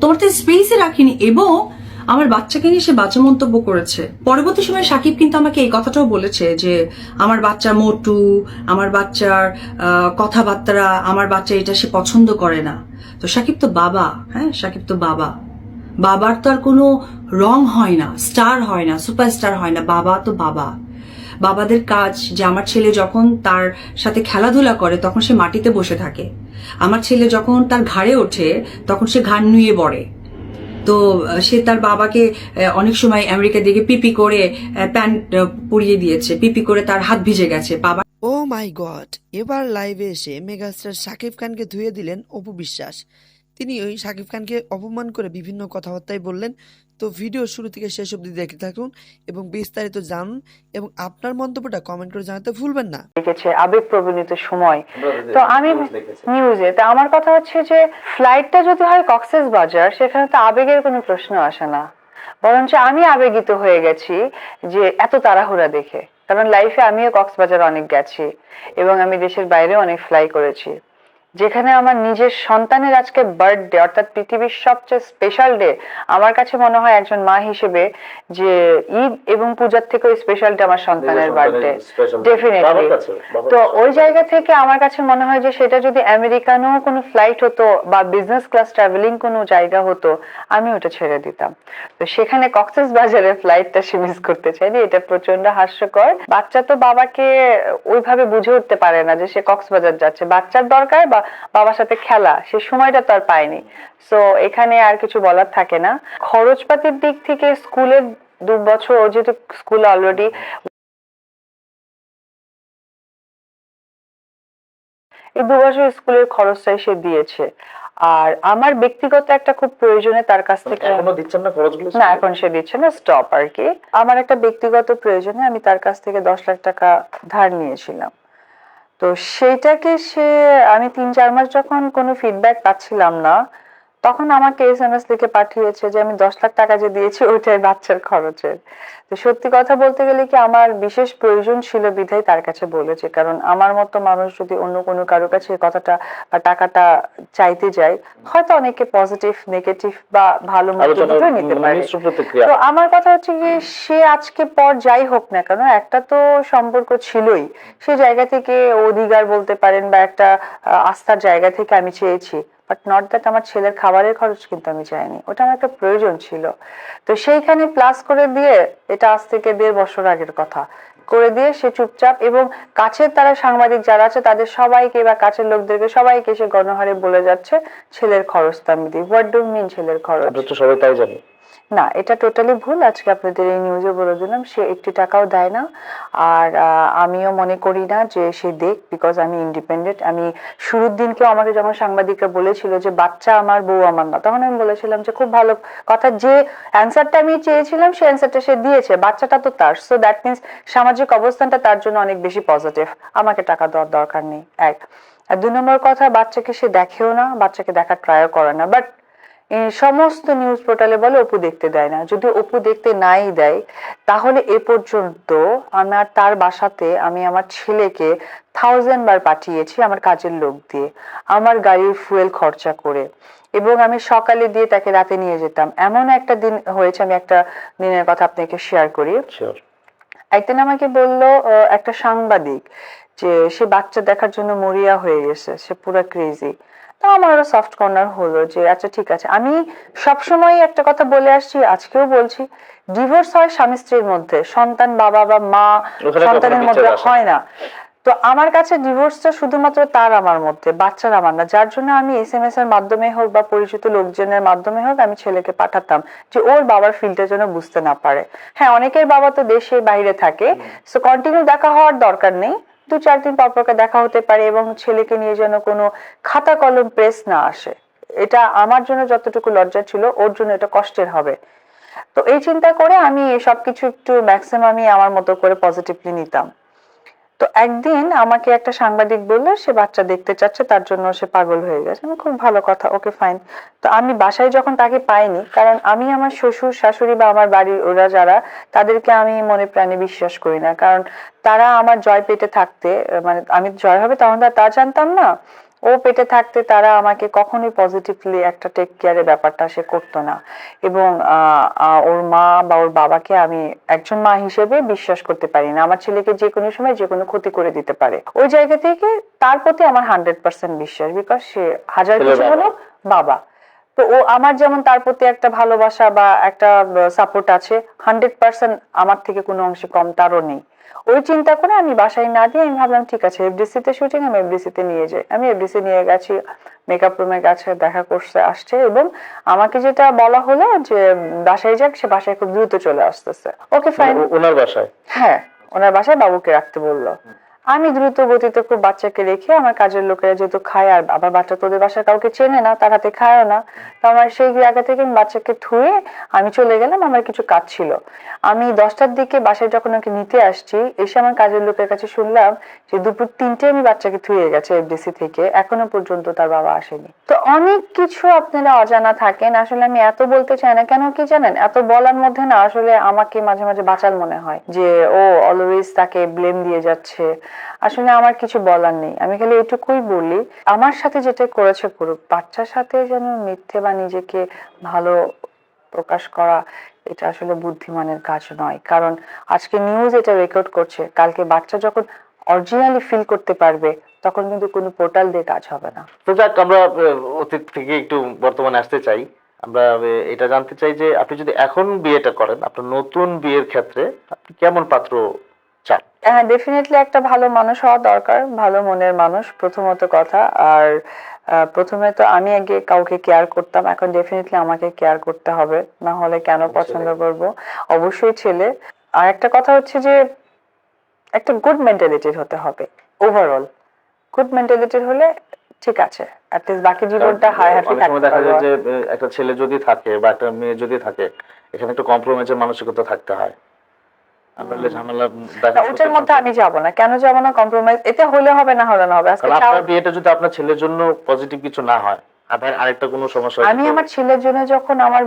তোমার তো স্পেসই রাখিনি এবং আমার বাচ্চাকে নিয়ে সে বাচ্চা মন্তব্য করেছে। পরবর্তী সময় সাকিব কিন্তু আমাকে এই কথাটাও বলেছে যে, আমার বাচ্চা মোটু, আমার বাচ্চার কথাবার্তা, আমার বাচ্চা এটা সে পছন্দ করে না। তো সাকিব তো বাবা হ্যাঁ? সাকিব তো বাবা। বাবার তো আর কোনো রং হয় না স্টার হয় না সুপারস্টার হয় না, বাবা তো বাবা। বাবাদের কাজ যে আমার ছেলে যখন তার সাথে খেলাধুলা করে তখন সে মাটিতে বসে থাকে। আমার ছেলে যখন তার ঘাড়ে ওঠে, তখন সে ঘাড় নুয়ে পড়ে। তো সে তার বাবাকে অনেক সময় আমেরিকা দিকে পিপি করে প্যান্ট পরিয়ে দিয়েছে। পিপি করে তার হাত ভিজে গেছে। বাবা ও মাই গড এবার লাইভে এসে মেগাস্টার শাকিব খানকে ধুয়ে দিলেন অপু বিশ্বাস। তিনি ওই শাকিব খানকে অপমান করে বিভিন্ন কথাবার্তায় বললেন। তো ভিডিও শুরু থেকে শেষ অবধি দেখে থাকুন এবং বিস্তারিত জানুন এবং আপনার মন্তব্যটা কমেন্ট করে জানাতে ভুলবেন না। লিখেছে আবেগ প্রবণিত সময়। তো আমি নিউজে তা আমার কথা হচ্ছে যে ফ্লাইটটা যদি হয় কক্সেস বাজার সেখানে তো আবেগের কোনো প্রশ্ন আসে না। বরঞ্চ আমি আবেগিত হয়ে গেছি যে এত তাড়াহুড়া দেখে। কারণ লাইফে আমিও কক্সবাজার অনেক গেছি এবং আমি দেশের বাইরে অনেক ফ্লাই করেছি। যেখানে আমার নিজের সন্তানের আজকে বার্থডে অর্থাৎ পৃথিবীর সবচেয়ে স্পেশাল ডে আমার কাছে মনে হয় একজন মা হিসেবে যে ঈদ এবং পূজার থেকেও স্পেশাল ডে আমার সন্তানের বার্থডে ডেফিনেটলি তো ওই জায়গা থেকে আমার কাছে মনে হয় যে সেটা যদি আমেরিকানো কোনো ফ্লাইট হতো বা বিজনেস ক্লাস ট্রাভেলিং কোনো জায়গা হতো আমি ওটা ছেড়ে দিতাম। তো সেখানে কক্সেস বাজারে ফ্লাইটটা সে মিস করতে চাইনি এটা প্রচণ্ড হাস্যকর। বাচ্চা তো বাবাকে ওইভাবে বুঝে উঠতে পারে না যে সে কক্সবাজার যাচ্ছে। বাচ্চার দরকার বা বাবার সাথে খেলা সে সময়টা তো আর পায়নি। সো এখানে আর কিছু বলার থাকে না। খরচপাতির দিক থেকে স্কুলের দু বছর ও যেহেতু স্কুল অলরেডি এই দু বছর স্কুলের খরচটাই সে দিয়েছে। আর আমার ব্যক্তিগত একটা খুব প্রয়োজনে তার কাছ থেকে এখনও দিচ্ছেন না খরচগুলো? না এখন সে দিচ্ছে না স্টপ আর কি। আমার একটা ব্যক্তিগত প্রয়োজনে আমি তার কাছ থেকে দশ লাখ টাকা ধার নিয়েছিলাম। তো সেইটাকে সে আমি তিন চার মাস যখন কোনো ফিডব্যাক পাচ্ছিলাম না তখন আমাকে এস এম এস লিখে পাঠিয়েছে যে আমি দশ লাখ টাকা যে দিয়েছি ওইটাই বাচ্চার খরচের। তো সত্যি কথা বলতে গেলে কি আমার বিশেষ প্রয়োজন ছিল বিধায় তার কাছে বলেছে। কারণ আমার মতো মানুষ যদি অন্য কোনো কারও কাছে কথাটা বা টাকাটা চাইতে যায় হয়তো অনেকে পজিটিভ নেগেটিভ বা ভালো মতো নিতে মানে পারে তো আমার কথা হচ্ছে যে সে আজকে পর যাই হোক না কেন একটা তো সম্পর্ক ছিলই। সে জায়গা থেকে অধিকার বলতে পারেন বা একটা আস্থার জায়গা থেকে আমি চেয়েছি। বাট নট দ্যাট আমার ছেলের খাবারের খরচ কিন্তু আমি চাইনি। ওটা আমার একটা প্রয়োজন ছিল। তো সেইখানে প্লাস করে দিয়ে এটা আজ থেকে দেড় বছর আগের কথা। করে দিয়ে সে চুপচাপ এবং কাছের তারা সাংবাদিক যারা আছে, তাদের সবাইকে বা কাছের লোকদেরকে সবাইকে সে গণহারে বলে যাচ্ছে, ছেলের খরচ তো আমি দিই। হোয়াট ডু মিন ছেলের খরচ? সবাই তাই জানি। না, এটা টোটালি ভুল। আজকে আপনাদের এই নিউজে বলে দিলাম, সে একটি টাকাও দেয় না। আর আমিও মনে করি না যে সে দেখ বিকজ আমি ইন্ডিপেন্ডেন্ট আমি শুরুর দিনকেও আমাকে যখন সাংবাদিকরা বলেছিল যে, বাচ্চা আমার, বউ আমার না, তখন আমি বলেছিলাম যে, খুব ভালো কথা। যে অ্যান্সারটা আমি চেয়েছিলাম সেই অ্যান্সারটা সে দিয়েছে। বাচ্চাটা তো তার। সো দ্যাট মিনস সামাজিক অবস্থানটা তার জন্য অনেক বেশি পজিটিভ আমাকে টাকা দেওয়ার দরকার নেই। এক। আর দুই নম্বর কথা, বাচ্চাকে সে দেখেও না, বাচ্চাকে দেখার ট্রাইও করে না। বাট সমস্ত নিউজ পোর্টালে বলে অপু দেখতে দেয় না। যদি অপু দেখতে নাই দেয় তাহলে এ পর্যন্ত আমার তার বাসাতে আমি আমার ছেলেকে থাউজেন্ড বার পাঠিয়েছি আমার কাজের লোক দিয়ে আমার গাড়ির ফুয়েল খরচা করে। এবং আমি সকালে দিয়ে তাকে রাতে নিয়ে যেতাম। এমন একটা দিন হয়েছে আমি একটা দিনের কথা আপনাকে শেয়ার করি। একদিন আমাকে বলল একটা সাংবাদিক যে সে বাচ্চা দেখার জন্য মরিয়া হয়ে গেছে সে পুরা ক্রেজি তো আমার ওরা সফট কর্নার হলো যে আচ্ছা ঠিক আছে। আমি সবসময় একটা কথা বলে আসছি আজকেও বলছি ডিভোর্স হয় স্বামী স্ত্রীর মধ্যে সন্তান বাবা বা মা সন্তানের মধ্যে। হয় না। তো আমার কাছে ডিভোর্সটা শুধুমাত্র তার আমার মধ্যে বাচ্চার আমার না। যার জন্য আমি এস এম এস এর মাধ্যমে হোক বা পরিচিত লোকজনের মাধ্যমে হোক আমি ছেলেকে পাঠাতাম যে ওর বাবার ফিল্ডটা যেন বুঝতে না পারে। হ্যাঁ অনেকের বাবা তো দেশে বাইরে থাকে। সো কন্টিনিউ দেখা হওয়ার দরকার নেই। দু চার দিন পর দেখা হতে পারে এবং ছেলেকে নিয়ে যেন কোনো খাতা কলম প্রেস না আসে। এটা আমার জন্য যতটুকু লজ্জা ছিল, ওর জন্য এটা কষ্টের হবে। তো এই চিন্তা করে আমি সবকিছু একটু ম্যাক্সিমামই আমার মতো করে পজিটিভলি নিতাম। তো একদিন আমাকে একটা সাংবাদিক বলল, সে বাচ্চা দেখতে চাচ্ছে, তার জন্য সে পাগল হয়ে গেছে। আমি খুব ভালো কথা, ওকে ফাইন তো আমি বাসায় যখন তাকে পাইনি, কারণ আমি আমার শ্বশুর, শাশুড়ি বা আমার বাড়ির ওরা যারা, তাদেরকে আমি মনে প্রাণে বিশ্বাস করি না। কারণ তারা আমার জয় পেটে থাকতে মানে আমি জয় হবে তখন তো তা জানতাম না। ও পেটে থাকতে তারা আমাকে কখনোই পজিটিভলি একটা টেক কেয়ারের ব্যাপারটা সে করতো না। এবং ওর মা বা ওর বাবাকে আমি একজন মা হিসেবে বিশ্বাস করতে পারি না। আমার ছেলেকে যে কোনো সময় যে কোনো ক্ষতি করে দিতে পারে। ওই জায়গা থেকে তার প্রতি আমার হান্ড্রেড পার্সেন্ট বিশ্বাস বিকজ সে হাজার কিছু। হলো বাবা। তো ও আমার যেমন তার প্রতি একটা ভালোবাসা বা একটা সাপোর্ট আছে হান্ড্রেড পার্সেন্ট আমার থেকে কোনো অংশে কম তারও নেই। ওই চিন্তা করে আমি বাসায় না দিয়ে আমি ভাবলাম ঠিক আছে এফডিসি তে শুটিং আমি এফডিসি তে নিয়ে যাই। আমি এফডিসি নিয়ে গেছি মেকআপ রুমে গেছে দেখা করছে আসছে এবং আমাকে যেটা বলা হলো যে বাসায় যাক সে বাসায় খুব দ্রুত চলে আসতেছে। ওকে ফাইন ওনার বাসায়? হ্যাঁ ওনার বাসায় বাবুকে রাখতে বলল। আমি দ্রুত গতিতে খুব বাচ্চাকে রেখে আমার কাজের লোকেরা যেহেতু খায় আর আবার বাচ্চা তোদের বাসায় কাউকে চেনে না, তার হাতে খায়ও না, তো আমার সেই জায়গা থেকে আমি বাচ্চাকে থুয়ে আমি চলে গেলাম, আমার কিছু কাজ ছিল। আমি দশটার দিকে বাসায় যখন ওকে নিতে আসছি, এসে আমার কাজের লোকের কাছে শুনলাম যে দুপুর তিনটে আমি বাচ্চাকে থুয়ে গেছে এফডিসি থেকে, এখনও পর্যন্ত তার বাবা আসেনি। তো অনেক কিছু আপনারা অজানা থাকেন, আসলে আমি এত বলতে চাই না, কেন কি জানেন? এত বলার মধ্যে না আসলে আমাকে মাঝে মাঝে বাঁচার মনে হয় যে ও অলওয়েজ তাকে ব্লেম দিয়ে যাচ্ছে আসলে আমার কিছু বলার নেই। আমি খালি এটুকুই বলি, আমার সাথে যেটা করেছে করুক বাচ্চার সাথে যেন মিথ্যে বা নিজেকে ভালো প্রকাশ করা, এটা আসলে বুদ্ধিমানের কাজ নয়। কারণ আজকে নিউজ এটা রেকর্ড করছে, কালকে বাচ্চা যখন অরিজিনালি ফিল করতে পারবে, তখন কিন্তু কোনো পোর্টাল দিয়ে কাজ হবে না। তো যাক, আমরা অতীত থেকে একটু বর্তমানে আসতে চাই। আমরা এটা জানতে চাই যে আপনি যদি এখন বিয়েটা করেন, আপনার নতুন বিয়ের ক্ষেত্রে আপনি কেমন পাত্র হ্যাঁ ডেফিনেটলি একটা ভালো মানুষ হওয়া দরকার ভালো মনের মানুষ প্রথমত কথা। আর প্রথমে তো আমি আগে কাউকে কেয়ার করতাম এখন ডেফিনেটলি আমাকে কেয়ার করতে হবে। না হলে কেন পছন্দ করব? অবশ্যই ছেলে। আর একটা কথা হচ্ছে যে একটা গুড মেন্টালিটির হতে হবে ওভারঅল গুড মেন্টালিটির হলে ঠিক আছে অ্যাটলিস্ট বাকি জীবনটা হাই হ্যাপি থাকতে দেখা যায় যে একটা ছেলে যদি থাকে বা একটা মেয়ে যদি থাকে এখানে একটা কম্প্রোমাইজের মানসিকতা থাকতে হয় আপনার ঝামেলা দেখা না, ওটার মধ্যে আমি যাব না। কেন যাব না? কম্প্রোমাইজ এটা হলে হবে না হলে না হবে। আজকে আপনার বিয়েটা যদি আপনার ছেলের জন্য পজিটিভ কিছু না হয় আপনার আরেকটা কোনো সমস্যা আমি আমার ছেলের জন্য যখন আমার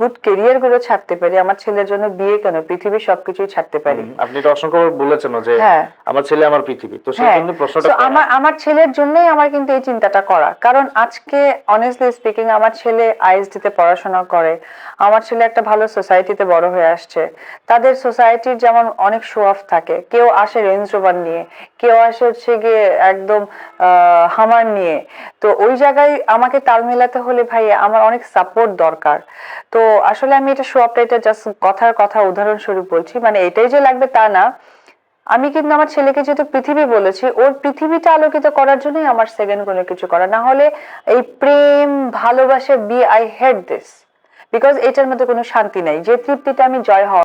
গুড কেরিয়ারগুলো ছাড়তে পারি আমার ছেলের জন্য বিয়ে কেন? পৃথিবীর সবকিছুই ছাড়তে পারি। আপনি এটা অসংখ্য বলেছেন যে হ্যাঁ। আমার ছেলে আমার পৃথিবী। তো সেই হ্যাঁ। জন্য প্রশ্নটা আমার আমার ছেলের জন্যই আমার কিন্তু এই চিন্তাটা করা। কারণ আজকে অনেস্টলি স্পিকিং আমার ছেলে আইএসডিতে পড়াশোনা করে। আমার ছেলে একটা ভালো সোসাইটিতে বড় হয়ে আসছে। তাদের সোসাইটির যেমন অনেক শো অফ থাকে। কেউ আসে রেঞ্জ রোভার নিয়ে কেউ আসে হচ্ছে গিয়ে একদম হামার নিয়ে। তো ওই জায়গায় আমাকে তাল মেলাতে হলে ভাই আমার অনেক সাপোর্ট দরকার। তো আসলে আমি এটা শো অফটা এটা জাস্ট কথার কথা, উদাহরণস্বরূপ বলছি। মানে এটাই যে লাগবে তা না। আমি কিন্তু আমার ছেলেকে যেহেতু পৃথিবী বলেছি, ওর পৃথিবীটা আলোকিত করার জন্যই আমার সেকেন্ড কোনো কিছু করা। না হলে এই প্রেম, ভালোবাসা B I head this because এটার মধ্যে কোনো শান্তি নাই। যে তৃপ্তিটা আমি জয় হওয়া